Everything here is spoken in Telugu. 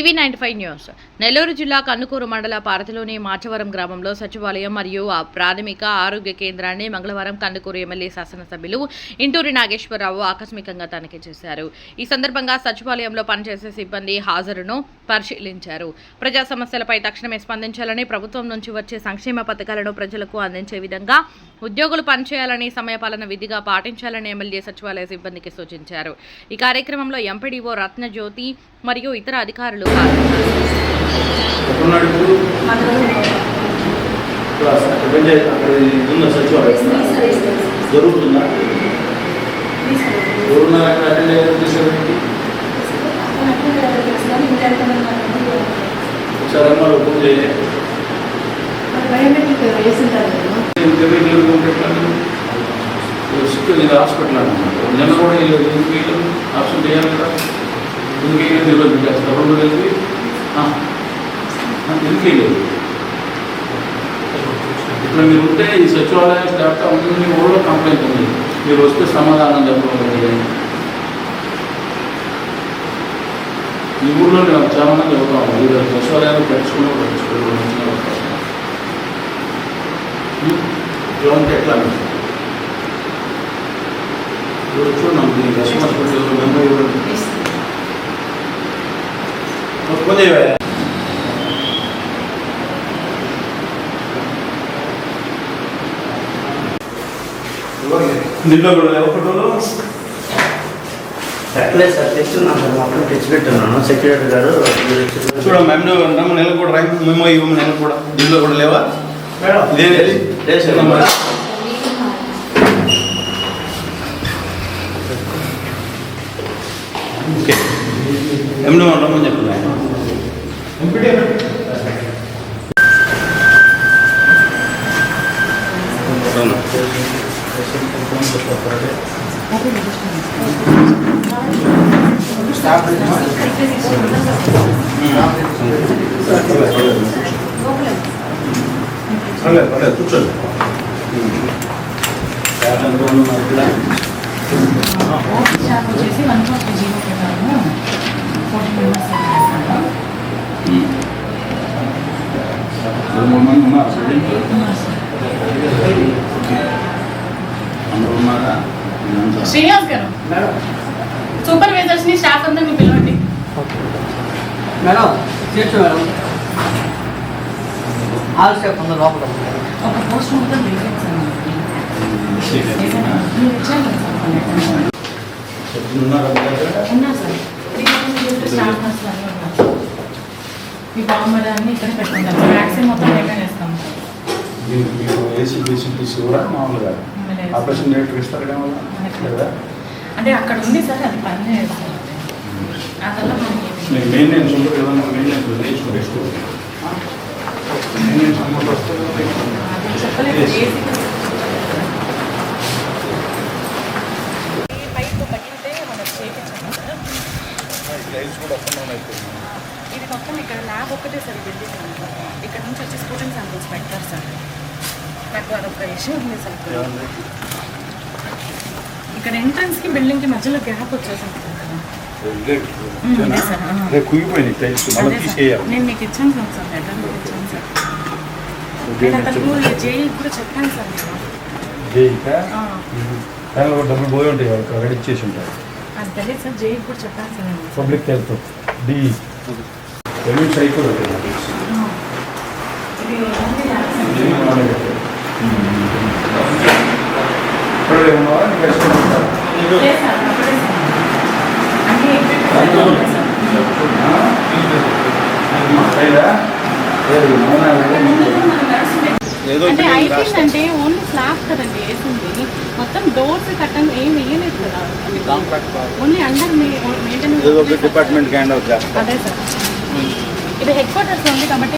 TV ninety five news. Nellore జిల్లా కన్నుకూరు మండల పారతిలోని మాచవరం గ్రామంలో సచివాలయం మరియు ప్రాథమిక ఆరోగ్య కేంద్రాన్ని మంగళవారం కన్నుకూరు ఎమ్మెల్యే శాసనసభ్యులు ఇంటూరి నాగేశ్వరరావు ఆకస్మికంగా తనిఖీ చేశారు. ఈ సందర్భంగా సచివాలయంలో పనిచేసే సిబ్బంది హాజరును పరిశీలించారు. ప్రజా సమస్యలపై తక్షణమే స్పందించాలని ప్రభుత్వం నుంచి వచ్చే సంక్షేమ పథకాలను ప్రజలకు అందించే విధంగా ఉద్యోగులు పనిచేయాలని సమయపాలన విధిగా పాటించాలని ఎమ్మెల్యే సచివాలయ సిబ్బందికి సూచించారు. ఈ కార్యక్రమంలో ఎంపీడీఓ రత్నజ్యోతి మరియు ఇతర అధికారులు ఎక్కడున్నాడు ఇప్పుడు అక్కడ ఉందా సచివాలయం జరుగుతుందా? ఎవరున్నారు అక్కడ అటెండ్ అయ్యారు చూసేవారికి ఒకసారి అమ్మారు ఫోన్ చేయాలి బయోమెట్రిక్ వేసింటారు కదా. సిక్కు ఇది హాస్పిటల్ అన్నమాట నిన్న కూడా వీళ్ళు వీళ్ళు ఆప్షన్ చేయాలి కదా. ఎందుకైనా వీళ్ళు తెలియదు చేస్తారు రెండు కలిపి ఆ, ఆ, ఇప్పుడు మీరు ఉంటే ఈ సచివాలయం స్టాఫ్ అన్ని ఊళ్ళో కంప్లైంట్ ఉంది మీరు వస్తే సమాధానం చెప్పండి ఈ ఊళ్ళో మేము చాలా మంది చెబుతాము ఈ సచివాలయాన్ని పట్టించుకుని పట్టించుకోవడం ఇలాంటి ఎట్లా ఇప్పుడు చూడండి దీనికి రెస్పాన్సిబిలిటీ చేయవా దీంట్లో కూడా ఒకటోలో పెట్టలేదు సార్ తెచ్చున్నాను సార్ మొత్తం తెచ్చిపెట్టున్నాను సెక్యూరిటీ గారు చూడ మేము నమ్మ నెలకు కూడా రైట్ మేము ఇవ్వము నెలకు కూడా దీంట్లో కూడా లేవా ఇదేది లేదు సార్. ఓకే. ఎండు పర్లేదు పర్లేదు కూర్చోండి వచ్చేసి వన్ ఫోర్టీ జీరో ప్రకారం ఫోర్టీ మెంబర్స్ మూడు మంది ఉన్నారు అందరూ ఉన్నారా. శ్రీనివాస్ గారు సూపర్వైజర్స్ని స్టాఫ్ అందరిని పిలవండి. మేడం చేర్చు మేడం. ఆల్ స్టెప్ ఉంది లోపల ఒక పోస్ట్ మొత్తం మీరు బాంబర్ అన్ని ఇక్కడ పెట్టుకుంటాం. వ్యాక్సిన్ మొత్తం రిటర్న్ చేస్తాం. సార్ మీకు మీకు ఏసీ బీసీటీసీ కూడా మామూలుగా. ఆపరేషన్ డేట్ ఇస్తారు లేదా? అంటే అక్కడ ఉంది సార్ అది పని సార్ అదల్లా మెయింటెనెన్స్ ఉంటుంది కదా మెయింటెనెన్స్ నేర్చుకోవచ్చు మెయింటెనెన్స్ అమౌంట్ వస్తుంది చెప్పలేదు. లైట్స్ కూడా అప్పుడు అయిపోయింది ఇది మొత్తం ఇక్కడ ల్యాబ్ ఒక్కటే సార్ బిల్డింగ్. ఇక్కడ నుంచి వచ్చి స్టూడెంట్ శాంపిల్స్ పెడతారు సార్. నాకు అదొక ఇష్యూ ఉంది సార్ ఇక్కడ. ఎంట్రన్స్కి బిల్డింగ్కి మధ్యలో గ్యాప్ వచ్చేసింది. నేను మీకు ఇచ్చాను సార్ సార్. లెటర్ ఇచ్చాను సార్. జేఈ కూడా చెప్పాను సార్ కూడా డబ్బులు పోయి ఉంటాయి అక్కడ రెడీ చేసి ఉంటాయి అది తెలియదు సార్ జేఈ కూడా చెప్పాను సార్ నేను public health D. Revenue cycle అంటే ఓన్లీ స్లాబ్ కదండి వేసింది మొత్తం డోర్స్ కట్టండి ఏం వేయలేదు కదా ఓన్లీ అండర్ ఏదో ఒక మెయింటెనెన్స్ డిపార్ట్మెంట్ హ్యాండ్ సార్. ఇది హెడ్ క్వార్టర్స్ ఉంది కాబట్టి